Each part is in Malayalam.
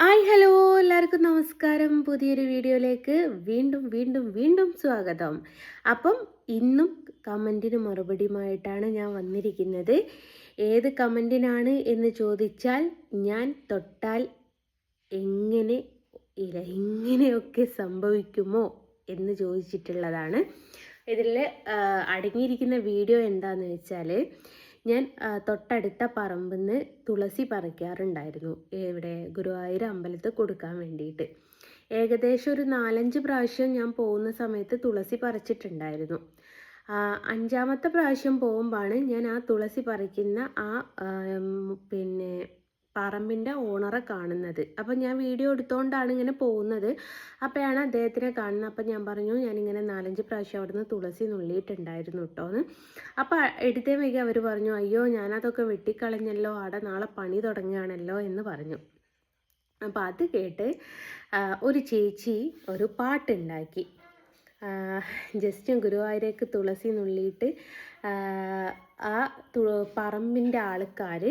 ഹായ് ഹലോ എല്ലാവർക്കും നമസ്കാരം. പുതിയൊരു വീഡിയോയിലേക്ക് വീണ്ടും വീണ്ടും വീണ്ടും സ്വാഗതം. അപ്പം ഇന്നും കമന്റിന് മറുപടിയുമായിട്ടാണ് ഞാൻ വന്നിരിക്കുന്നത്. ഏത് കമന്റിനാണ് എന്ന് ചോദിച്ചാൽ ഞാൻ തൊട്ടാൽ എങ്ങനെ ഇല്ല ഇങ്ങനെയൊക്കെ സംഭവിക്കുമോ എന്ന് ചോദിച്ചിട്ടുള്ളതാണ്. ഇതിൽ അടങ്ങിയിരിക്കുന്ന വീഡിയോ എന്താണെന്ന് വെച്ചാൽ ഞാൻ തൊട്ടടുത്ത പറമ്പിൽ നിന്ന് തുളസി പറിക്കാറുണ്ടായിരുന്നു. ഇവിടെ ഗുരുവായൂർ അമ്പലത്തിൽ കൊടുക്കാൻ വേണ്ടിയിട്ട്. ഏകദേശം ഒരു നാലഞ്ച് പ്രാവശ്യം ഞാൻ പോകുന്ന സമയത്ത് തുളസി പറിച്ചിട്ടുണ്ടായിരുന്നു. അഞ്ചാമത്തെ പ്രാവശ്യം പോകുമ്പോഴാണ് ഞാൻ ആ തുളസി പറിക്കുന്ന ആ പിന്നെ പറമ്പിന്റെ ഓണറെ കാണുന്നത്. അപ്പം ഞാൻ വീഡിയോ എടുത്തുകൊണ്ടാണ് ഇങ്ങനെ പോകുന്നത്. അപ്പോഴാണ് അദ്ദേഹത്തിനെ കാണുന്നത്. അപ്പം ഞാൻ പറഞ്ഞു ഞാനിങ്ങനെ നാലഞ്ച് പ്രാവശ്യം അവിടുന്ന് തുളസി നുള്ളിയിട്ടുണ്ടായിരുന്നു കേട്ടോ എന്ന് അപ്പോൾ എടുത്തേ വൈകി അവർ പറഞ്ഞു അയ്യോ ഞാനതൊക്കെ വെട്ടിക്കളഞ്ഞല്ലോ. അവിടെ നാളെ പണി തുടങ്ങുകയാണല്ലോ എന്ന് പറഞ്ഞു. അപ്പോൾ അത് കേട്ട് ഒരു ചേച്ചി ഒരു പാട്ടുണ്ടാക്കി. ജസ്റ്റ് ഗുരുവായൂരേക്ക് തുളസി നുള്ളിയിട്ട് ആ തു പറമ്പിന്റെ ആൾക്കാർ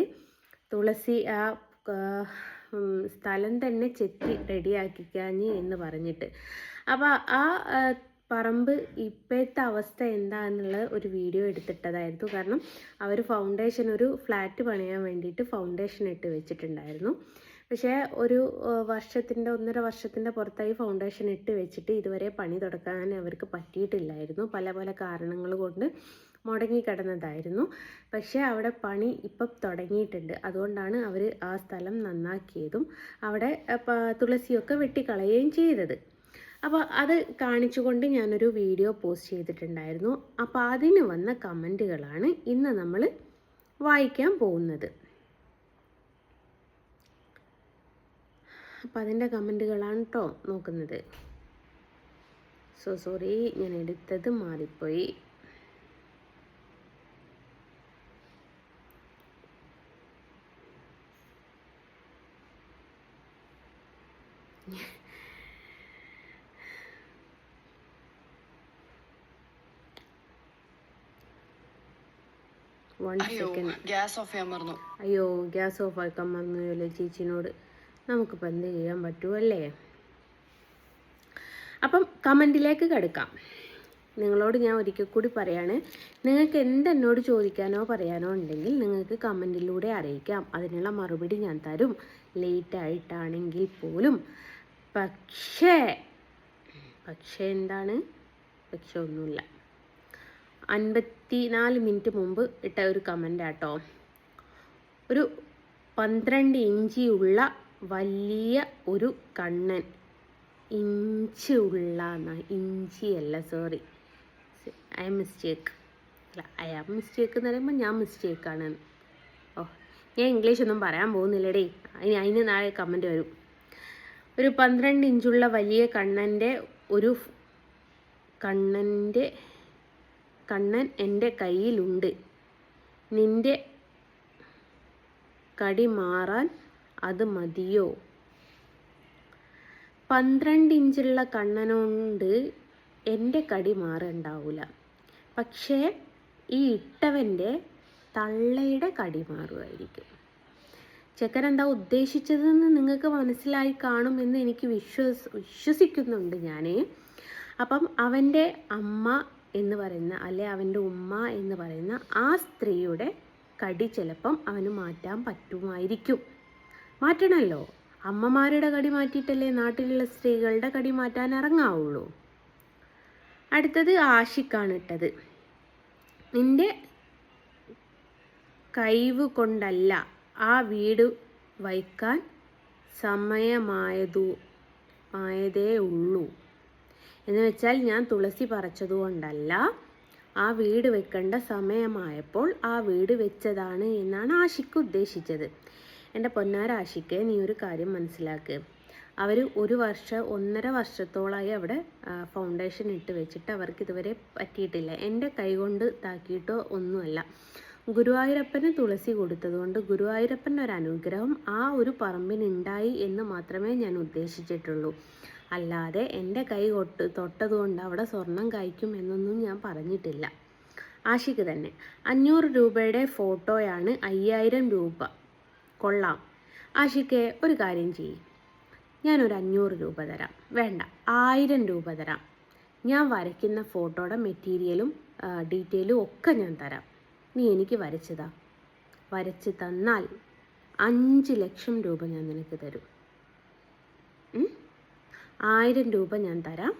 തുളസി ആ സ്ഥലം തന്നെ ചെത്തി റെഡിയാക്കിക്കാഞ്ഞ് എന്ന് പറഞ്ഞിട്ട്. അപ്പോൾ ആ, പറമ്പ് ഇപ്പോഴത്തെ അവസ്ഥ എന്താണെന്നുള്ള ഒരു വീഡിയോ എടുത്തിട്ടതായിരുന്നു. കാരണം അവർ ഫൗണ്ടേഷൻ ഒരു ഫ്ലാറ്റ് പണിയാൻ വേണ്ടിയിട്ട് ഫൗണ്ടേഷൻ ഇട്ട് വെച്ചിട്ടുണ്ടായിരുന്നു. പക്ഷേ ഒരു വർഷത്തിന്റെ ഒന്നര വർഷത്തിന്റെ പുറത്തായി ഫൗണ്ടേഷൻ ഇട്ട് വെച്ചിട്ട് ഇതുവരെ പണി തുടക്കാൻ അവർക്ക് പറ്റിയിട്ടില്ലായിരുന്നു. പല പല കാരണങ്ങൾ കൊണ്ട് മുടങ്ങിക്കിടന്നതായിരുന്നു. പക്ഷേ അവിടെ പണി ഇപ്പം തുടങ്ങിയിട്ടുണ്ട്. അതുകൊണ്ടാണ് അവർ ആ സ്ഥലം നന്നാക്കിയതും അവിടെ തുളസിയൊക്കെ വെട്ടിക്കളയുകയും ചെയ്തത്. അപ്പോൾ അത് കാണിച്ചുകൊണ്ട് ഞാനൊരു വീഡിയോ പോസ്റ്റ് ചെയ്തിട്ടുണ്ടായിരുന്നു. അപ്പോൾ അതിന് വന്ന കമന്റുകളാണ് ഇന്ന് നമ്മൾ വായിക്കാൻ പോകുന്നത്. അപ്പം അതിന്റെ കമന്റുകളാണ് കേട്ടോ നോക്കുന്നത്. സോ സോറി ഞാൻ എടുത്തത് മാറിപ്പോയി. വൺ അയ്യോ സെക്കൻഡ് ഗ്യാസ് ഓഫ് ചെയ്യാൻ മറന്നു. അയ്യോ ഗ്യാസ് ഓഫ് ആക്കാൻ മറന്നുല്ലോ ചേച്ചിനോട്? നമുക്കിപ്പോൾ എന്ത് ചെയ്യാൻ പറ്റുമല്ലേ അപ്പം കമന്റിലേക്ക് കിടക്കാം. നിങ്ങളോട് ഞാൻ ഒരിക്കൽ കൂടി പറയാണ് നിങ്ങൾക്ക് എന്തെന്നോട് ചോദിക്കാനോ പറയാനോ ഉണ്ടെങ്കിൽ നിങ്ങൾക്ക് കമന്റിലൂടെ അറിയിക്കാം. അതിനുള്ള മറുപടി ഞാൻ തരും. ലേറ്റ് ആയിട്ടാണെങ്കിൽ പോലും. പക്ഷേ പക്ഷേ എന്താണ്? പക്ഷെ ഒന്നുമില്ല. അൻപത്തി നാല് മിനിറ്റ് മുമ്പ് ഇട്ട ഒരു കമന്റ് ആട്ടോ. ഒരു പന്ത്രണ്ട് ഇഞ്ചി ഉള്ള വലിയ ഒരു കണ്ണൻ. ഇഞ്ച് ഉള്ള ഇഞ്ചി അല്ല സോറി ഐ എം മിസ്റ്റേക്ക് അല്ല ഐ ആം മിസ്റ്റേക്ക് എന്ന് പറയുമ്പോൾ ഞാൻ മിസ്റ്റേക്കാണ് ഓ ഞാൻ ഇംഗ്ലീഷ് ഒന്നും പറയാൻ പോകുന്നില്ലടേ. അതിന് അതിന് നാളെ കമന്റ് വരും. ഒരു പന്ത്രണ്ട് ഇഞ്ചുള്ള വലിയ കണ്ണന്റെ ഒരു കണ്ണന്റെ കണ്ണൻ എന്റെ കയ്യിലുണ്ട്. നിന്റെ കടി മാറാൻ അത് മതിയോ? പന്ത്രണ്ട് ഇഞ്ചുള്ള കണ്ണനുണ്ട് എന്റെ കടി മാറുണ്ടാവില്ല പക്ഷേ ഈ ഇട്ടവന്റെ തള്ളയുടെ കടി മാറുമായിരിക്കും. ചെക്കൻ എന്താ ഉദ്ദേശിച്ചതെന്ന് നിങ്ങൾക്ക് മനസ്സിലായി കാണും എന്ന് എനിക്ക് വിശ്വസ് വിശ്വസിക്കുന്നുണ്ട് ഞാൻ അപ്പം അവന്റെ അമ്മ എന്ന് പറയുന്ന അല്ലെ അവന്റെ ഉമ്മ എന്ന് പറയുന്ന ആ സ്ത്രീയുടെ കടി ചിലപ്പം അവന് മാറ്റാൻ പറ്റുമായിരിക്കും. മാറ്റണമല്ലോ അമ്മമാരുടെ കടി മാറ്റിയിട്ടല്ലേ നാട്ടിലുള്ള സ്ത്രീകളുടെ കടി മാറ്റാൻ ഇറങ്ങാവുള്ളൂ. അടുത്തത് ആഷിക്കാണ് ഇട്ടത്. നിന്റെ കഴിവ് കൊണ്ടല്ല ആ വീട് വയ്ക്കാൻ സമയമായതു ആയതേ ഉള്ളൂ. എന്ന് വെച്ചാൽ ഞാൻ തുളസി പറിച്ചതുകൊണ്ടല്ല ആ വീട് വെക്കേണ്ട സമയമായപ്പോൾ ആ വീട് വെച്ചതാണ് എന്നാണ് ആഷിക്ക് ഉദ്ദേശിച്ചത്. എന്റെ പൊന്നാരാശിക്ക് നീ ഒരു കാര്യം മനസ്സിലാക്കുക അവർ ഒരു വർഷം ഒന്നര വർഷത്തോളമായി അവിടെ ഫൗണ്ടേഷൻ ഇട്ട് വെച്ചിട്ട് അവർക്ക് ഇതുവരെ പറ്റിയിട്ടില്ല. എന്റെ കൈകൊണ്ട് താക്കിയിട്ടോ ഒന്നുമല്ല. ഗുരുവായൂരപ്പന് തുളസി കൊടുത്തതുകൊണ്ട് ഗുരുവായൂരപ്പന്റെ ഒരു അനുഗ്രഹം ആ ഒരു പറമ്പിനുണ്ടായി എന്ന് മാത്രമേ ഞാൻ ഉദ്ദേശിച്ചിട്ടുള്ളൂ. അല്ലാതെ എന്റെ കൈ കൊട്ട് തൊട്ടതുകൊണ്ട് അവിടെ സ്വർണം കായ്ക്കും എന്നൊന്നും ഞാൻ പറഞ്ഞിട്ടില്ല. ആഷിക്ക് തന്നെ അഞ്ഞൂറ് രൂപയുടെ ഫോട്ടോയാണ് അയ്യായിരം രൂപ. കൊള്ളാം. ആഷിക്ക് ഒരു കാര്യം ചെയ്യും. ഞാനൊരു അഞ്ഞൂറ് രൂപ തരാം. വേണ്ട ആയിരം രൂപ തരാം. ഞാൻ വരയ്ക്കുന്ന ഫോട്ടോയുടെ മെറ്റീരിയലും ഡീറ്റെയിലും ഒക്കെ ഞാൻ തരാം. നീ എനിക്ക് വരച്ചതാ. വരച്ച് തന്നാൽ അഞ്ച് ലക്ഷം രൂപ ഞാൻ നിനക്ക് തരും? ആയിരം രൂപ ഞാൻ തരാം.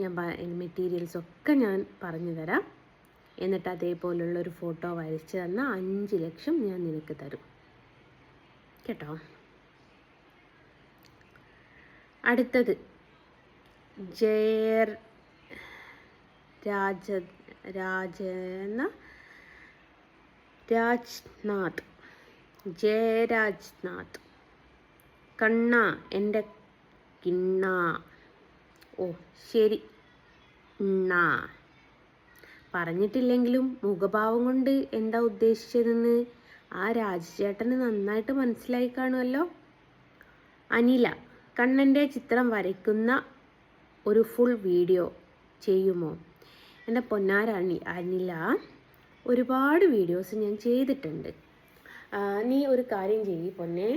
ഞാൻ മെറ്റീരിയൽസ് ഒക്കെ ഞാൻ പറഞ്ഞു തരാം. എന്നിട്ട് അതേപോലുള്ള ഒരു ഫോട്ടോ വരച്ച് തന്ന അഞ്ച് ലക്ഷം ഞാൻ നിനക്ക് തരും. കേട്ടോ? അടുത്തത്. ജയർ രാജ രാജന രാജ്നാഥ്. ജയരാജ്നാഥ്. കണ്ണ എന്റെ കിണ്ണ. ഓ ശരി. ഉണ്ണ പറഞ്ഞിട്ടില്ലെങ്കിലും മുഖഭാവം കൊണ്ട് എന്താ ഉദ്ദേശിച്ചതെന്ന് ആ രാജചേട്ടന് നന്നായിട്ട് മനസ്സിലായി കാണുമല്ലോ അനില കണ്ണന്റെ ചിത്രം വരയ്ക്കുന്ന ഒരു ഫുൾ വീഡിയോ ചെയ്യുമോ? എന്റെ പൊന്നാരണി അനില. ഒരുപാട് വീഡിയോസ് ഞാൻ ചെയ്തിട്ടുണ്ട്. നീ ഒരു കാര്യം ചെയ്യ് പൊന്നെ.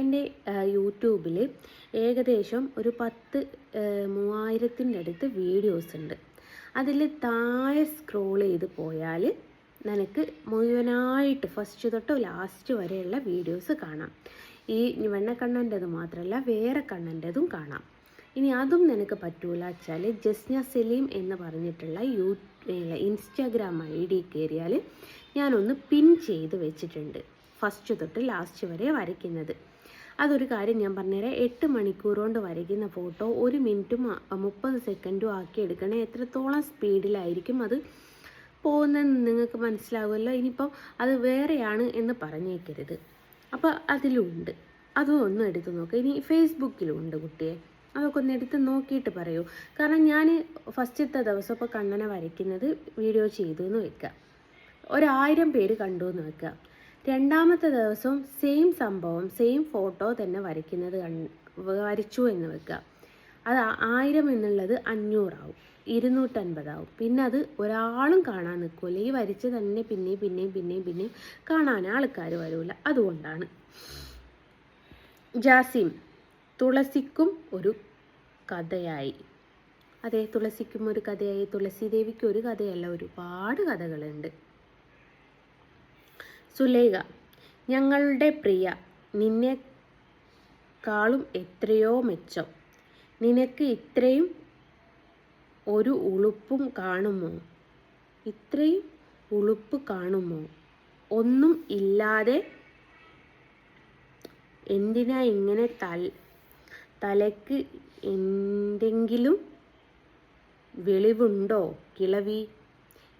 എന്റെ യൂട്യൂബിൽ ഏകദേശം ഒരു പത്ത് മൂവായിരത്തിന്റെ അടുത്ത് വീഡിയോസ് ഉണ്ട്. അതിൽ താഴെ സ്ക്രോൾ ചെയ്ത് പോയാൽ നിനക്ക് മുഴുവനായിട്ട് ഫസ്റ്റ് തൊട്ട് ലാസ്റ്റ് വരെയുള്ള വീഡിയോസ് കാണാം. ഈ വെണ്ണക്കണ്ണന്റെത് മാത്രമല്ല വേറെ കണ്ണന്റെതും കാണാം. ഇനി അതും നിനക്ക് പറ്റൂല വെച്ചാൽ ജസ്ന സലീം എന്ന് പറഞ്ഞിട്ടുള്ള യൂ ഇൻസ്റ്റാഗ്രാം ഐ ഡി കയറിയാൽ ഞാനൊന്ന് പിൻ ചെയ്ത് വെച്ചിട്ടുണ്ട്. ഫസ്റ്റ് തൊട്ട് ലാസ്റ്റ് വരെ വരയ്ക്കുന്നത്. അതൊരു കാര്യം ഞാൻ പറഞ്ഞുതരാം എട്ട് മണിക്കൂർ കൊണ്ട് വരയ്ക്കുന്ന ഫോട്ടോ ഒരു മിനിറ്റും മുപ്പത് സെക്കൻഡും ആക്കി എടുക്കണേ. എത്രത്തോളം സ്പീഡിലായിരിക്കും അത് പോകുന്നതെന്ന് നിങ്ങൾക്ക് മനസ്സിലാവുമല്ലോ? ഇനിയിപ്പം അത് വേറെയാണ് എന്ന് പറഞ്ഞേക്കരുത്. അപ്പോൾ അതിലുണ്ട്. അതും ഒന്ന് എടുത്ത് നോക്കുക ഇനി ഫേസ്ബുക്കിലും ഉണ്ട് കുട്ടിയെ. അതൊക്കെ ഒന്ന് എടുത്ത് നോക്കിയിട്ട് പറയൂ. കാരണം ഞാൻ ഫസ്റ്റത്തെ ദിവസം ഇപ്പോൾ കണ്ണനെ വരയ്ക്കുന്നത് വീഡിയോ ചെയ്തു എന്ന് വെക്കുക. ഒരായിരം പേര് കണ്ടു എന്ന് വെക്കുക. രണ്ടാമത്തെ ദിവസം സെയിം സംഭവം സെയിം ഫോട്ടോ തന്നെ വരയ്ക്കുന്നത് വരച്ചു എന്ന് വെക്കുക. അത് ആയിരം എന്നുള്ളത് അഞ്ഞൂറാവും ഇരുന്നൂറ്റൻപതാവും. പിന്നെ അത് ഒരാളും കാണാൻ നിൽക്കില്ല ഈ വരച്ച് തന്നെ പിന്നെയും പിന്നെയും പിന്നെയും പിന്നെയും കാണാൻ ആൾക്കാർ വരില്ല അതുകൊണ്ടാണ്. ജാസിം തുളസിക്കും ഒരു കഥയായി. അതെ തുളസിക്കും ഒരു കഥയായി. തുളസി ദേവിക്ക് ഒരു കഥയല്ല ഒരുപാട് കഥകളുണ്ട്. സുലേഖ ഞങ്ങളുടെ പ്രിയ നിന്നെക്കാളും എത്രയോ മെച്ചം. നിനക്ക് ഇത്രയും ഒരു ഉളുപ്പും കാണുമോ? ഇത്രയും ഉളുപ്പ് കാണുമോ? ഒന്നും ഇല്ലാതെ എന്തിനാ ഇങ്ങനെ തൽ തലയ്ക്ക് എന്തെങ്കിലും വെളിവുണ്ടോ? കിളവി.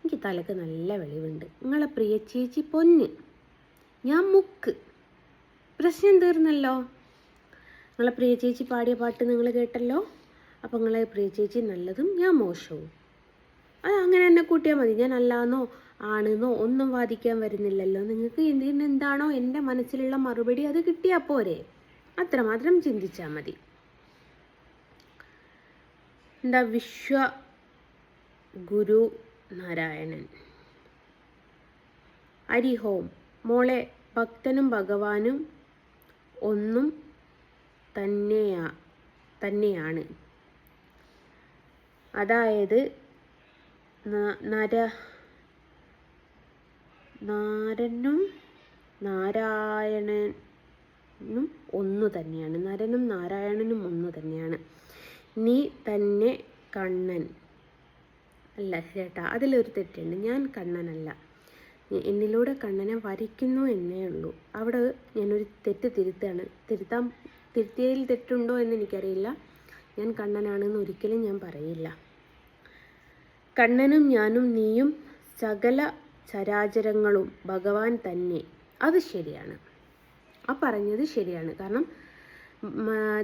എനിക്ക് തലക്ക് നല്ല വെളിവുണ്ട്. നിങ്ങളെ പ്രിയ ചേച്ചി പൊന്ന്. ഞാൻ മുക്ക്. പ്രശ്നം തീർന്നല്ലോ നിങ്ങളെ പ്രിയ ചേച്ചി പാടിയ പാട്ട് നിങ്ങൾ കേട്ടല്ലോ? അപ്പം നിങ്ങളെ പ്രിയ ചേച്ചി നല്ലതും ഞാൻ മോശവും. അത് അങ്ങനെ തന്നെ കൂട്ടിയാൽ മതി. ഞാൻ അല്ലാന്നോ ആണെന്നോ ഒന്നും വാദിക്കാൻ വരുന്നില്ലല്ലോ. നിങ്ങൾക്ക് എന്തിനെന്താണോ എന്റെ മനസ്സിലുള്ള മറുപടി അത് കിട്ടിയാൽ പോരെ. അത്രമാത്രം ചിന്തിച്ചാൽ മതി. എന്താ വിശ്വ ഗുരു നാരായണൻ. അരിഹോം മോളെ ഭക്തനും ഭഗവാനും ഒന്നും തന്നെയാ തന്നെയാണ്. അതായത് നര നാരനും നാരായണനും ഒന്നു തന്നെയാണ്. നരനും നാരായണനും ഒന്നു തന്നെയാണ്. നീ തന്നെ കണ്ണൻ. അല്ല ചേട്ടാ അതിലൊരു തെറ്റുണ്ട്. ഞാൻ കണ്ണനല്ല. എന്നിലൂടെ കണ്ണനെ വരയ്ക്കുന്നു എന്നേ ഉള്ളൂ. അവിടെ ഞാനൊരു തെറ്റ് തിരുത്താണ്. തിരുത്താൻ തിരുത്തിയതിൽ തെറ്റുണ്ടോ എന്ന് എനിക്കറിയില്ല. ഞാൻ കണ്ണനാണെന്ന് ഒരിക്കലും ഞാൻ പറയില്ല. കണ്ണനും ഞാനും നീയും സകല ചരാചരങ്ങളും ഭഗവാൻ തന്നെ. അത് ശരിയാണ്. ആ പറഞ്ഞത് ശരിയാണ്. കാരണം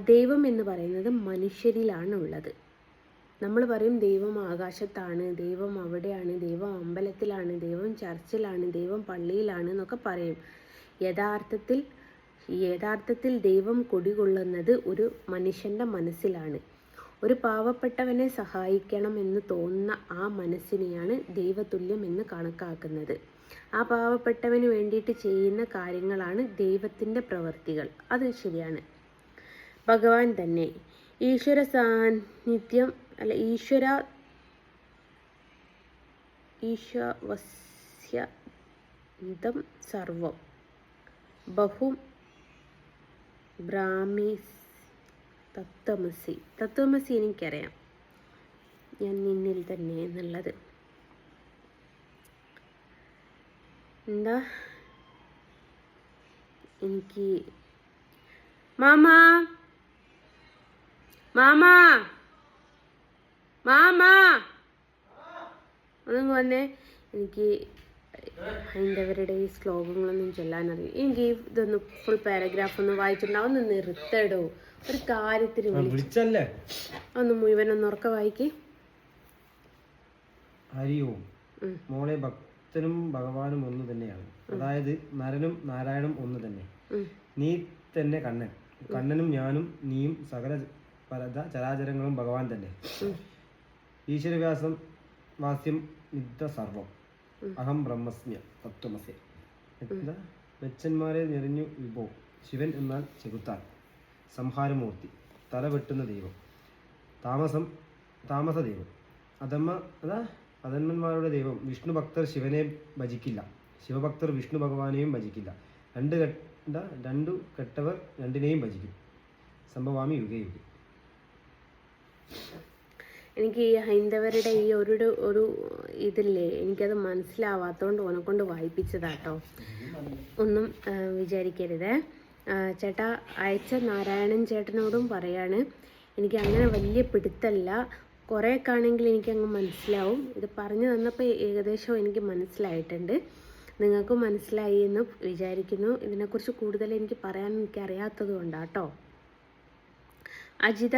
ദൈവം എന്ന് പറയുന്നത് മനുഷ്യരിലാണ് ഉള്ളത് നമ്മൾ പറയും ദൈവം ആകാശത്താണ് ദൈവം അവിടെയാണ് ദൈവം അമ്പലത്തിലാണ് ദൈവം ചർച്ചിലാണ് ദൈവം പള്ളിയിലാണ് എന്നൊക്കെ പറയും. യഥാർത്ഥത്തിൽ യഥാർത്ഥത്തിൽ ദൈവം കുടികൊള്ളുന്നത് ഒരു മനുഷ്യന്റെ മനസ്സിലാണ്. ഒരു പാവപ്പെട്ടവനെ സഹായിക്കണം എന്ന് തോന്നുന്ന ആ മനസ്സിനെയാണ് ദൈവതുല്യം എന്ന് കണക്കാക്കുന്നത്. ആ പാവപ്പെട്ടവന് വേണ്ടിയിട്ട് ചെയ്യുന്ന കാര്യങ്ങളാണ് ദൈവത്തിന്റെ പ്രവൃത്തികൾ അത് ശരിയാണ്. ഭഗവാൻ തന്നെ. ഈശ്വര സാന്നിധ്യം അല്ല ഈശ്വര ഈശവസ്യന്തം സർവം. ബഹു ബ്രാഹ്മീസ് തത്വമസി. തത്വമസി എനിക്കറിയാം. ഞാൻ നിന്നിൽ തന്നെ എന്നുള്ളത്. എന്താ? എനിക്ക് മാമാ! മാമാ. മാമാ. ഒന്നും വന്നേ. എനിക്ക് ഹൈന്ദവരുടെ ഈ ശ്ലോകങ്ങളൊന്നും ചൊല്ലാനറിയും എനിക്ക് ഇതൊന്ന് ഫുൾ പാരഗ്രാഫ് ഒന്ന് വായിച്ചിട്ടുണ്ടാവും ഒന്ന് നിർത്തടോ. ഒരു കാര്യത്തിന് വിളിച്ചല്ലേ? ഒന്ന് മുഴുവൻ ഒന്ന് ഉറക്ക വായിക്ക്. ഹരി മോളെ ഭക്തനും ഭഗവാനും ഒന്ന് തന്നെയാണ്. അതായത് നരനും നാരായണും ഒന്ന് തന്നെ. നീ തന്നെ കണ്ണൻ. കണ്ണനും ഞാനും നീയും സകല പരത ചരാചരങ്ങളും ഭഗവാൻ തന്നെ. ഈശ്വരവ്യാസം വാസ്യം നിത്യ സർവം. അഹം ബ്രഹ്മസ്മ്യ തത്വമസ്യ. എന്താ? മെച്ചന്മാരെ നിറഞ്ഞു വിഭോ. ശിവൻ എന്നാൽ ചെകുത്താൻ. സംഹാരമൂർത്തി. തല വെട്ടുന്ന ദൈവം. താമസം താമസ ദൈവം. അധമ്മ അതാ? അധന്മന്മാരുടെ ദൈവം. വിഷ്ണു ഭക്തർ ശിവനെ ഭജിക്കില്ല. ശിവഭക്തർ വിഷ്ണു ഭഗവാനെയും ഭജിക്കില്ല. രണ്ട് കെട്ട രണ്ടു കെട്ടവർ രണ്ടിനെയും ഭജിക്കും. സംഭവാമി യുഗയുഗി യുഗേ. എനിക്ക് ഈ ഹൈന്ദവരുടെ ഈ ഒരു ഒരു ഇതില്ലേ എനിക്കത് മനസ്സിലാവാത്തതുകൊണ്ട് ഓനെ കൊണ്ട് വായിപ്പിച്ചതാട്ടോ. ഒന്നും വിചാരിക്കരുത്. ചേട്ടാ അയച്ച നാരായണൻ ചേട്ടനോടും പറയാണ് എനിക്ക് അങ്ങനെ വലിയ പിടുത്തല്ല. കുറേയൊക്കെ എനിക്ക് അങ്ങ് മനസ്സിലാവും. ഇത് പറഞ്ഞു തന്നപ്പോൾ ഏകദേശം എനിക്ക് മനസ്സിലായിട്ടുണ്ട്. നിങ്ങൾക്ക് മനസ്സിലായി എന്ന് വിചാരിക്കുന്നു. ഇതിനെക്കുറിച്ച് കൂടുതൽ എനിക്ക് പറയാൻ എനിക്ക് അറിയാത്തത് കൊണ്ടാട്ടോ അജിത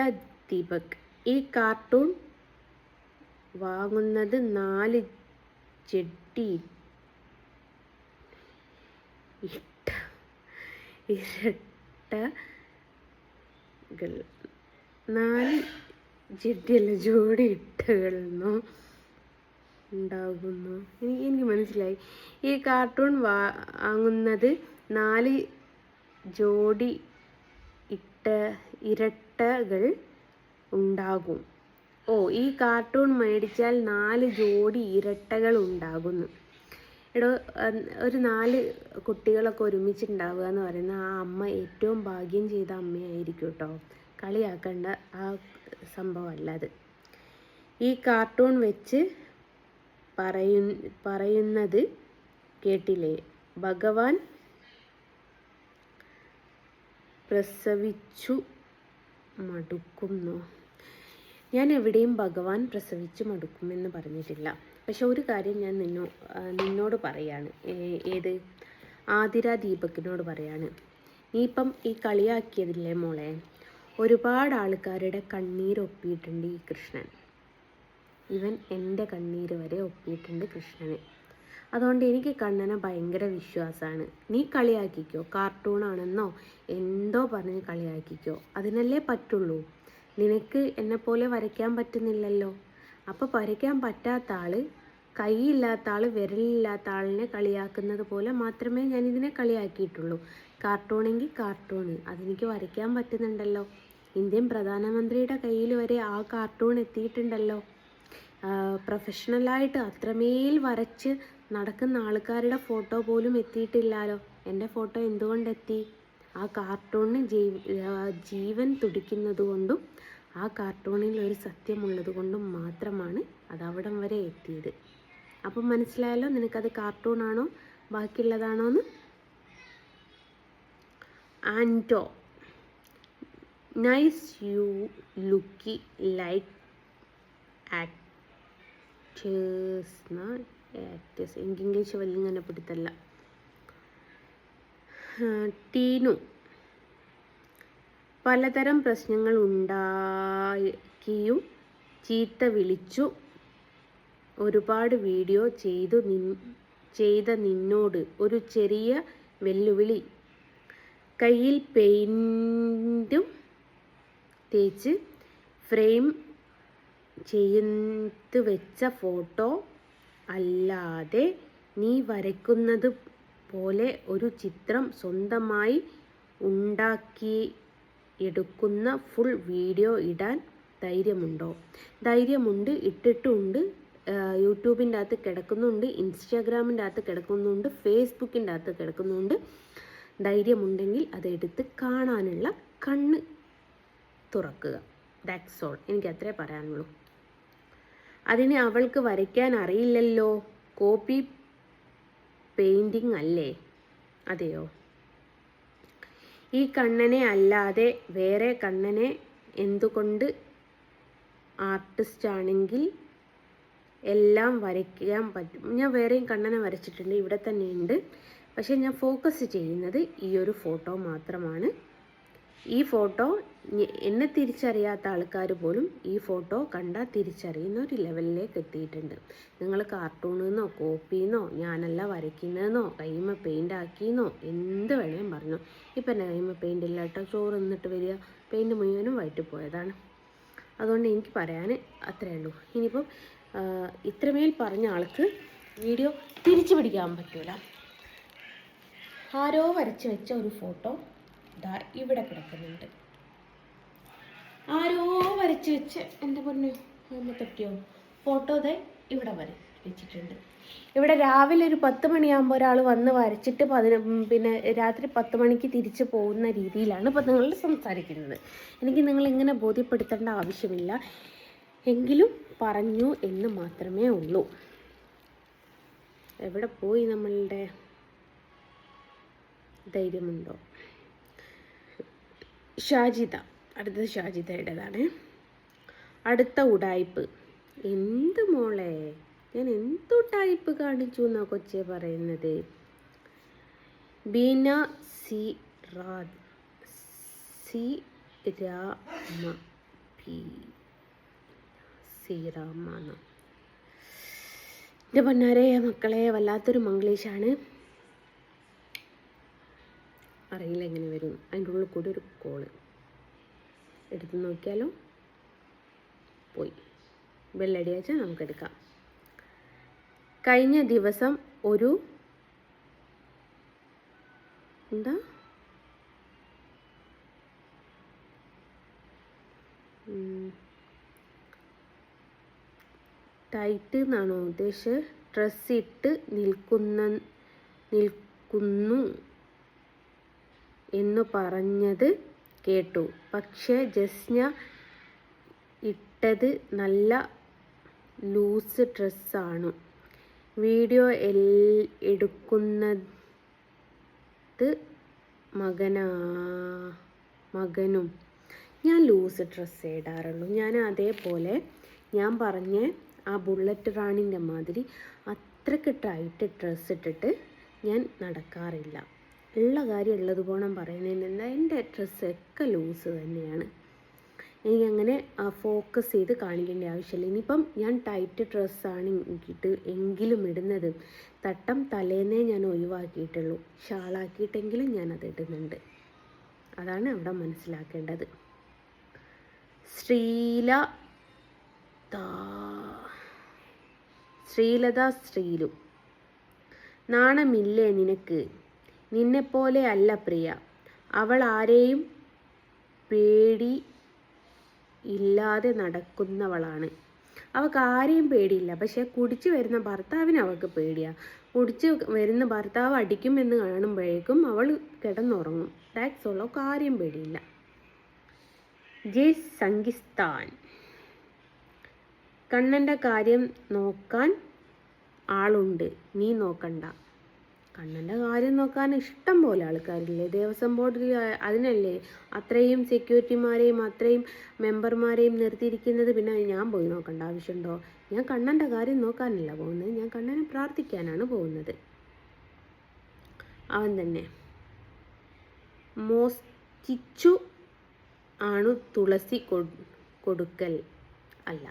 ദീപക് ഈ കാർട്ടൂൺ വാങ്ങുന്നത് നാല് ചെട്ടി ഇട്ട ഇരട്ടകൾ നാല് ജെട്ടിയല്ല ജോഡി ഇട്ടകളെന്നോ ഉണ്ടാകുന്നു എനിക്ക് എനിക്ക് മനസ്സിലായി. ഈ കാർട്ടൂൺ വാങ്ങുന്നത് നാല് ജോഡി ഇട്ട ഇരട്ടകൾ ഉണ്ടാകും. ഓ ഈ കാർട്ടൂൺ മേടിച്ചാൽ നാല് ജോഡി ഇരട്ടകൾ ഉണ്ടാകുന്നു എടോ ഒരു നാല് കുട്ടികളൊക്കെ ഒരുമിച്ചുണ്ടാവുക എന്ന് പറയുന്ന ആ അമ്മ ഏറ്റവും ഭാഗ്യം ചെയ്ത അമ്മയായിരിക്കും കേട്ടോ കളിയാക്കേണ്ട ആ സംഭവമല്ല അത്. ഈ കാർട്ടൂൺ വെച്ച് പറയു പറയുന്നത് കേട്ടില്ലേ? ഭഗവാൻ പ്രസവിച്ചു മടുക്കുന്നു. ഞാൻ എവിടെയും ഭഗവാൻ പ്രസവിച്ചു മടുക്കുമെന്ന് പറഞ്ഞിട്ടില്ല. പക്ഷെ ഒരു കാര്യം ഞാൻ നിന്നോ നിന്നോട് പറയാണ്. ഏത്? ആതിര ദീപകിനോട് പറയാണ്. നീ ഇപ്പം ഈ കളിയാക്കിയതില്ലേ മോളെ? ഒരുപാട് ആൾക്കാരുടെ കണ്ണീർ ഒപ്പിയിട്ടുണ്ട് ഈ കൃഷ്ണൻ. ഇവൻ എന്റെ കണ്ണീര് വരെ ഒപ്പിയിട്ടുണ്ട് കൃഷ്ണന്. അതുകൊണ്ട് എനിക്ക് കണ്ണനെ ഭയങ്കര വിശ്വാസമാണ്. നീ കളിയാക്കിക്കോ. കാർട്ടൂണാണെന്നോ എന്തോ പറഞ്ഞ് കളിയാക്കിക്കോ. അതിനല്ലേ പറ്റുള്ളൂ. നിനക്ക് എന്നെ പോലെ വരയ്ക്കാൻ പറ്റുന്നില്ലല്ലോ. അപ്പോൾ വരയ്ക്കാൻ പറ്റാത്ത ആൾ കൈയില്ലാത്ത ആൾ വിരലില്ലാത്ത ആളിനെ കളിയാക്കുന്നത് പോലെ മാത്രമേ ഞാൻ ഇതിനെ കളിയാക്കിയിട്ടുള്ളൂ. കാർട്ടൂണെങ്കിൽ കാർട്ടൂണ്. അതെനിക്ക് വരയ്ക്കാൻ പറ്റുന്നുണ്ടല്ലോ. ഇന്ത്യൻ പ്രധാനമന്ത്രിയുടെ കയ്യിൽ വരെ ആ കാർട്ടൂൺ എത്തിയിട്ടുണ്ടല്ലോ. പ്രൊഫഷണലായിട്ട് അത്രമേൽ വരച്ച് നടക്കുന്ന ആൾക്കാരുടെ ഫോട്ടോ പോലും എത്തിയിട്ടില്ലല്ലോ എന്റെ ഫോട്ടോ എന്തുകൊണ്ടെത്തി? ആ കാർട്ടൂണിന് ജീവൻ തുടിക്കുന്നത് കൊണ്ടും ആ കാർട്ടൂണിൽ ഒരു സത്യമുള്ളത് കൊണ്ടും മാത്രമാണ് അത് അവിടം വരെ എത്തിയത്. അപ്പം മനസ്സിലായല്ലോ നിനക്കത് കാർട്ടൂണാണോ? ബാക്കിയുള്ളതാണോ എന്ന് Anto nice you look like actors actors എനിക്ക് ഇംഗ്ലീഷ് വലിയ ഇങ്ങനെ പിടുത്തല്ല. ടീനു പലതരം പ്രശ്നങ്ങൾ ഉണ്ടാക്കിയും ചീത്ത വിളിച്ചു. ഒരുപാട് വീഡിയോ ചെയ്തു നിൻ ചെയ്ത നിന്നോട് ഒരു ചെറിയ വെല്ലുവിളി. കയ്യിൽ പെയിന്റും തേച്ച് ഫ്രെയിം ചെയ്ത് വെച്ച ഫോട്ടോ അല്ലാതെ നീ വരയ്ക്കുന്നത് പോലെ ഒരു ചിത്രം സ്വന്തമായി ഉണ്ടാക്കി എടുക്കുന്ന ഫുൾ വീഡിയോ ഇടാൻ ധൈര്യമുണ്ടോ? ധൈര്യമുണ്ട് ഇട്ടിട്ടുണ്ട് യൂട്യൂബിന്റെ അകത്ത് കിടക്കുന്നുണ്ട് ഇൻസ്റ്റാഗ്രാമിന്റെ അകത്ത് കിടക്കുന്നുണ്ട് ഫേസ്ബുക്കിന്റെ അകത്ത് കിടക്കുന്നുണ്ട്. ധൈര്യമുണ്ടെങ്കിൽ അതെടുത്ത് കാണാനുള്ള കണ്ണ് തുറക്കുക. ദാറ്റ്സ് ഓൾ എനിക്ക് അത്രേ പറയാനുള്ളൂ. അതിന് അവൾക്ക് വരയ്ക്കാൻ അറിയില്ലല്ലോ. കോപ്പി പെയിന്റിങ് അല്ലേ? അതെയോ? ഈ കണ്ണനെ അല്ലാതെ വേറെ കണ്ണനെ എന്തുകൊണ്ട് ആർട്ടിസ്റ്റാണെങ്കിൽ എല്ലാം വരയ്ക്കാൻ പറ്റും. ഞാൻ വേറെയും കണ്ണനെ വരച്ചിട്ടുണ്ട്. ഇവിടെ തന്നെയുണ്ട്. പക്ഷേ ഞാൻ ഫോക്കസ് ചെയ്യുന്നത് ഈ ഒരു ഫോട്ടോ മാത്രമാണ്. ഈ ഫോട്ടോ എന്നെ തിരിച്ചറിയാത്ത ആൾക്കാർ പോലും ഈ ഫോട്ടോ കണ്ടാൽ തിരിച്ചറിയുന്ന ഒരു ലെവലിലേക്ക് എത്തിയിട്ടുണ്ട്. നിങ്ങൾ കാർട്ടൂണെന്നോ കോപ്പിന്നോ ഞാനല്ല വരയ്ക്കുന്നതെന്നോ കൈമ പെയിന്റ് ആക്കിയെന്നോ എന്ത് വേണേലും പറഞ്ഞു. ഇപ്പം എന്റെ കൈമ പെയിന്റ് ഇല്ല കേട്ടോ ചോറ് നിന്നിട്ട് വരിക പെയിന്റ് മുഴുവനും വയറ്റി പോയതാണ്. അതുകൊണ്ട് എനിക്ക് പറയാൻ അത്രയേ ഉള്ളൂ. ഇനിയിപ്പം ഇത്രമേൽ പറഞ്ഞ ആൾക്ക് വീഡിയോ തിരിച്ചു പിടിക്കാൻ പറ്റൂല. ആരോ വരച്ച് വെച്ച ഒരു ഫോട്ടോ ദാ ഇവിടെ കിടക്കുന്നുണ്ട്. ആരോ വരച്ച് വെച്ച് എന്റെ പൊന്നു തട്ടിയോ? ഫോട്ടോ ദേ ഇവിടെ വര വെച്ചിട്ടുണ്ട്. ഇവിടെ രാവിലെ ഒരു പത്ത് മണിയാകുമ്പോൾ ഒരാൾ വന്ന് വരച്ചിട്ട് പതിന പിന്നെ രാത്രി പത്ത് മണിക്ക് തിരിച്ചു പോകുന്ന രീതിയിലാണ് ഇപ്പം നിങ്ങൾ സംസാരിക്കുന്നത്. എനിക്ക് നിങ്ങൾ ഇങ്ങനെ ബോധ്യപ്പെടുത്തേണ്ട ആവശ്യമില്ല. എങ്കിലും പറഞ്ഞു എന്ന് മാത്രമേ ഉള്ളൂ. എവിടെ പോയി നമ്മളുടെ ധൈര്യമുണ്ടോ? ഷാജിത അടുത്തത് ഷാജിതയുടേതാണ് അടുത്ത ഉടായ്പ്. എന്ത് മോളെ? ഞാൻ എന്ത് ഉടായ്പ് കാണിച്ചു എന്നാ കൊച്ചെ പറയുന്നത്? ബീന സി റാദ് സി രാമ പി ശ്രീരാമ എന്റെ പൊന്നാരെ മക്കളെ വല്ലാത്തൊരു മംഗ്ലീഷാണ് അറിയില്ല എങ്ങനെ വരും. അതിന്റെ ഉള്ളിൽ കൂടി ഒരു കോൾ എടുത്ത് നോക്കിയാലോ? പോയി. ബെല്ലടിയാച്ചാൽ നമുക്കെടുക്കാം കഴിഞ്ഞ ദിവസം ഒരു എന്താ? ടൈറ്റ് എന്നാണോ ഉദ്ദേശിച്ചത്? ഡ്രസ്സിട്ട് നിൽക്കുന്ന നിൽക്കുന്നു. എന്ന് പറഞ്ഞത് കേട്ടു. പക്ഷേ ജസ്ന ഇട്ടത് നല്ല ലൂസ് ഡ്രസ്സാണ്. വീഡിയോ എൽ എടുക്കുന്നത് മകനാ മകനും. ഞാൻ ലൂസ് ഡ്രസ്സ് ഇടാറുള്ളൂ. ഞാൻ അതേപോലെ ഞാൻ പറഞ്ഞ ആ ബുള്ളറ്റ് റാണിന്റെ മാതിരി അത്രയ്ക്ക് ടൈറ്റ് ഡ്രസ്സ് ഇട്ടിട്ട് ഞാൻ നടക്കാറില്ല. ഉള്ള കാര്യം ഉള്ളതുപോലെ പറയുന്നതിന് എന്താ? എന്റെ ഡ്രസ്സൊക്കെ ലൂസ് തന്നെയാണ്. എനിക്കങ്ങനെ ഫോക്കസ് ചെയ്ത് കാണിക്കേണ്ട ആവശ്യമില്ല. ഇനിയിപ്പം ഞാൻ ടൈറ്റ് ഡ്രസ്സാണ് എനിക്കിട്ട് എങ്കിലും ഇടുന്നത്. തട്ടം തലേന്നേ ഞാൻ ഒഴിവാക്കിയിട്ടുള്ളൂ. ഷാളാക്കിയിട്ടെങ്കിലും ഞാൻ അത് ഇടുന്നുണ്ട്. അതാണ് അവിടെ മനസ്സിലാക്കേണ്ടത്. ശ്രീല ശ്രീലത ശ്രീലു. നാണമില്ലേ നിനക്ക്? നിന്നെപ്പോലെ അല്ല പ്രിയ. അവൾ ആരെയും പേടി ഇല്ലാതെ നടക്കുന്നവളാണ്. അവൾക്ക് ആരെയും പേടിയില്ല. പക്ഷെ കുടിച്ചു വരുന്ന ഭർത്താവിന് അവൾക്ക് പേടിയാ. കുടിച്ചു വരുന്ന ഭർത്താവ് അടിക്കുമെന്ന് കാണുമ്പോഴേക്കും അവൾ കിടന്നുറങ്ങും. ഓൾ അവൾക്ക് ആരെയും പേടിയില്ല. ജയ് സംഗിസ്ഥാൻ. കണ്ണന്റെ കാര്യം നോക്കാൻ ആളുണ്ട്. നീ നോക്കണ്ട. കണ്ണന്റെ കാര്യം നോക്കാൻ ഇഷ്ടം പോലെ ആൾക്കാരില്ലേ? ദേവസ്വം ബോർഡിൽ അതിനല്ലേ അത്രയും സെക്യൂരിറ്റിമാരെയും അത്രയും മെമ്പർമാരെയും നിർത്തിയിരിക്കുന്നത്? പിന്നെ ഞാൻ പോയി നോക്കേണ്ട ആവശ്യമുണ്ടോ? ഞാൻ കണ്ണന്റെ കാര്യം നോക്കാനല്ല പോകുന്നത്. ഞാൻ കണ്ണനെ പ്രാർത്ഥിക്കാനാണ് പോകുന്നത്. അവൻ തന്നെ. മോസ്റ്റിച്ചു ആണ് തുളസി കൊടുക്കൽ. അല്ല.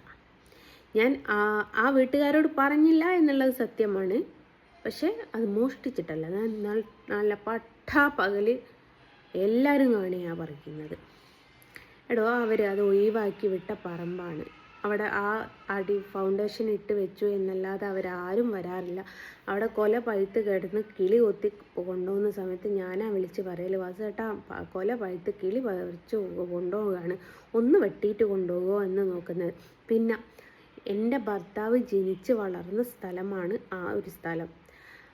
ഞാൻ ആ ആ വീട്ടുകാരോട് പറഞ്ഞില്ല എന്നുള്ളത് സത്യമാണ്. പക്ഷേ അത് മോഷ്ടിച്ചിട്ടല്ല. നൽ- നല്ല പട്ടാ പകൽ എല്ലാവരും കാണിയാ പറിക്കുന്നത് എടോ അവർ അത് ഒഴിവാക്കി വിട്ട പറമ്പാണ്. അവിടെ ആ അടി ഫൗണ്ടേഷൻ ഇട്ട് വെച്ചു എന്നല്ലാതെ അവരാരും വരാറില്ല. അവിടെ കൊല പഴുത്ത് കിടന്ന് കിളി കൊത്തി കൊണ്ടുപോകുന്ന സമയത്ത് ഞാനാ വിളിച്ച് പറയൽ വാസ് ചേട്ടാ കൊല പഴുത്ത് കിളി പറിച്ചു കൊണ്ടുപോവുകയാണ്. ഒന്ന് വെട്ടിയിട്ട് കൊണ്ടുപോകുമോ എന്ന് നോക്കുന്നത്. പിന്നെ എന്റെ ഭർത്താവ് ജനിച്ച് വളർന്ന സ്ഥലമാണ് ആ ഒരു സ്ഥലം.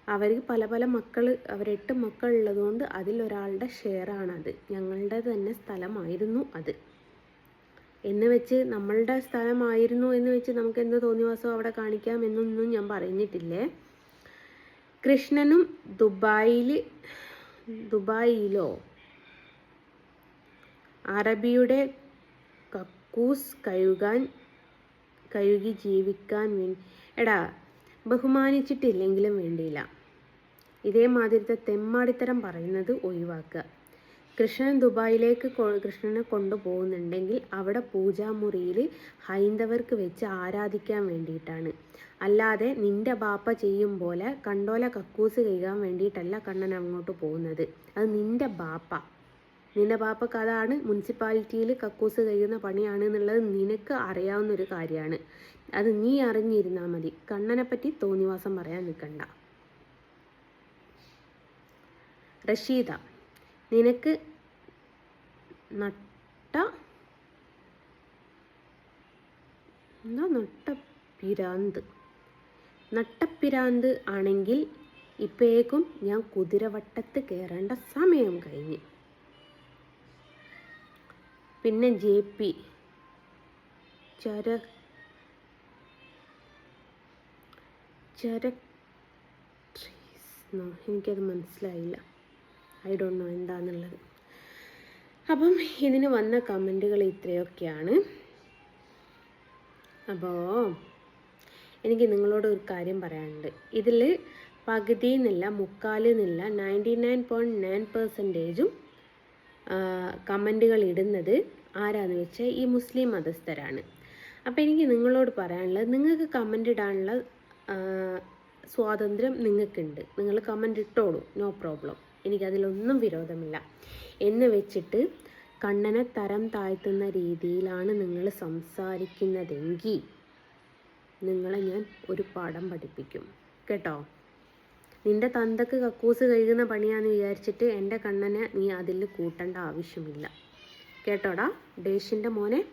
അവർക്ക് പല പല മക്കൾ അവരെട്ട് മക്കൾ ഉള്ളതുകൊണ്ട് അതിലൊരാളുടെ ഷെയറാണത്. ഞങ്ങളുടെ തന്നെ സ്ഥലമായിരുന്നു അത്. എന്ന് വെച്ച് നമ്മളുടെ സ്ഥലമായിരുന്നു എന്ന് വെച്ച് നമുക്ക് എന്ത് തോന്നിവാസം അവിടെ കാണിക്കാം എന്നൊന്നും ഞാൻ പറഞ്ഞിട്ടില്ലേ? കൃഷ്ണനും ദുബായിൽ ദുബായിലോ? അറബിയുടെ കക്കൂസ് കഴുകാൻ കഴുകി ജീവിക്കാൻ വേണ്ടി എടാ ബഹുമാനിച്ചിട്ടില്ലെങ്കിലും വേണ്ടിയില്ല. ഇതേമാതിരത്തെ തെമ്മാടിത്തരം പറയുന്നത് ഒഴിവാക്കുക. കൃഷ്ണൻ ദുബായിലേക്ക് കൃഷ്ണനെ കൊണ്ടുപോകുന്നുണ്ടെങ്കിൽ അവിടെ പൂജാമുറിയിൽ ഹൈന്ദവർക്ക് വെച്ച് ആരാധിക്കാൻ വേണ്ടിയിട്ടാണ്. അല്ലാതെ നിന്റെ ബാപ്പ ചെയ്യും പോലെ കണ്ടോല കക്കൂസ് കഴുകാൻ വേണ്ടിയിട്ടല്ല കണ്ണൻ അങ്ങോട്ട് പോകുന്നത്. അത് നിന്റെ ബാപ്പ. നിന്റെ ബാപ്പക്ക് അതാണ് മുനിസിപ്പാലിറ്റിയിൽ കക്കൂസ് കഴിയുന്ന പണിയാണ് എന്നുള്ളത് നിനക്ക് അറിയാവുന്ന ഒരു കാര്യമാണ്. അത് നീ അറിഞ്ഞിരുന്നാൽ മതി. കണ്ണനെപ്പറ്റി തോന്നിവാസം പറയാൻ നിൽക്കണ്ട. റഷീദ നിനക്ക് നട്ട എന്താ നട്ടപ്പിരാന്ത്? നട്ടപ്പിരാന്ത് ആണെങ്കിൽ ഇപ്പോഴേക്കും ഞാൻ കുതിരവട്ടത്ത് കയറേണ്ട സമയം കഴിഞ്ഞ്. പിന്നെ ജെ പി ചര ചര എനിക്കത് മനസ്സിലായില്ല. ഐ ഡോണ്ട് നോ എന്താണെന്നുള്ളത് അപ്പം ഇതിന് വന്ന കമന്റുകൾ ഇത്രയൊക്കെയാണ്. അപ്പോൾ എനിക്ക് നിങ്ങളോട് ഒരു കാര്യം പറയാനുണ്ട്. ഇതിൽ പകുതി എന്നില്ല മുക്കാൽ നിന്നില്ല നയന്റി നയൻ പോയിന്റ് നയൻ പെർസെന്റേജും കമന്റുകൾ ഇടുന്നത് ആരാന്ന് വെച്ചാൽ ഈ മുസ്ലിം മതസ്ഥരാണ്. അപ്പോൾ എനിക്ക് നിങ്ങളോട് പറയാനുള്ളത് നിങ്ങൾക്ക് കമന്റ് ഇടാനുള്ള സ്വാതന്ത്ര്യം നിങ്ങൾക്കുണ്ട്. നിങ്ങൾ കമന്റ് ഇട്ടോളൂ നോ പ്രോബ്ലം. എനിക്കതിലൊന്നും വിരോധമില്ല. എന്ന് വെച്ചിട്ട് കണ്ണനെ തരം താഴ്ത്തുന്ന രീതിയിലാണ് നിങ്ങൾ സംസാരിക്കുന്നതെങ്കിൽ നിങ്ങളെ ഞാൻ ഒരു പാഠം പഠിപ്പിക്കും. കേട്ടോ? നിന്റെ തന്തക്ക് കക്കൂസ് കഴുകുന്ന പണിയാന്ന് വിചാരിച്ചിട്ട് എന്റെ കണ്ണനെ നീ അതിൽ കൂട്ടേണ്ട ആവശ്യമില്ല. കേട്ടോടാ ഡേഷിന്റെ മോനെ?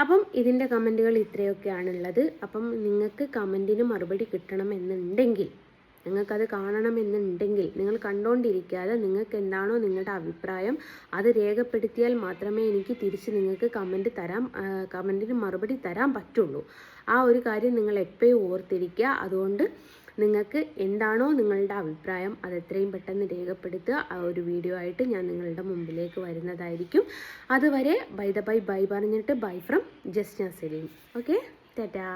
അപ്പം ഇതിന്റെ കമന്റുകൾ ഇത്രയൊക്കെയാണുള്ളത്. അപ്പം നിങ്ങൾക്ക് കമന്റിന് മറുപടി കിട്ടണമെന്നുണ്ടെങ്കിൽ നിങ്ങൾക്കത് കാണണമെന്നുണ്ടെങ്കിൽ നിങ്ങൾ കണ്ടുകൊണ്ടിരിക്കാതെ നിങ്ങൾക്ക് എന്താണോ നിങ്ങളുടെ അഭിപ്രായം അത് രേഖപ്പെടുത്തിയാൽ മാത്രമേ എനിക്ക് തിരിച്ച് നിങ്ങൾക്ക് കമന്റ് തരാം കമന്റിന് മറുപടി തരാൻ പറ്റുള്ളൂ. ആ ഒരു കാര്യം നിങ്ങൾ എപ്പോഴും ഓർത്തിരിക്കുക. അതുകൊണ്ട് നിങ്ങൾക്ക് എന്താണോ നിങ്ങളുടെ അഭിപ്രായം അത് എത്രയും പെട്ടെന്ന് രേഖപ്പെടുത്തുക. ആ ഒരു വീഡിയോ ആയിട്ട് ഞാൻ നിങ്ങളുടെ മുമ്പിലേക്ക് വരുന്നതായിരിക്കും. അതുവരെ ബൈ ദ ബൈ ബൈ പറഞ്ഞിട്ട് bye from just Saleem. Okay tata